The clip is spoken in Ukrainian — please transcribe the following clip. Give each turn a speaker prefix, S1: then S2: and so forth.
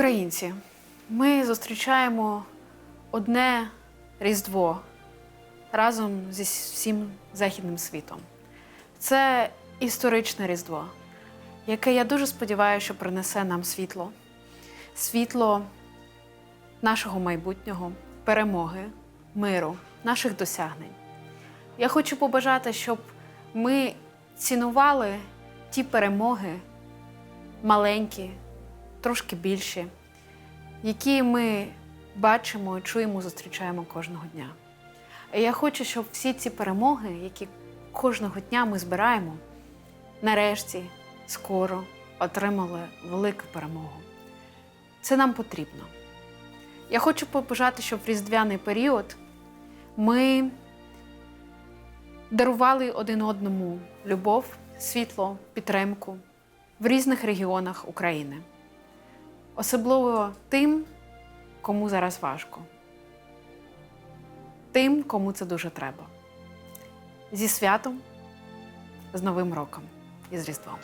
S1: Українці, ми зустрічаємо одне Різдво разом зі всім західним світом. Це історичне Різдво, яке я дуже сподіваюся, що принесе нам світло, світло нашого майбутнього, перемоги, миру, наших досягнень. Я хочу побажати, щоб ми цінували ті перемоги, маленькі, трошки більші, які ми бачимо, чуємо, зустрічаємо кожного дня. І я хочу, щоб всі ці перемоги, які кожного дня ми збираємо, нарешті скоро отримали велику перемогу. Це нам потрібно. Я хочу побажати, щоб в різдвяний період ми дарували один одному любов, світло, підтримку в різних регіонах України. Особливо тим, кому зараз важко, тим, кому це дуже треба. Зі святом, з Новим роком і з Різдвом.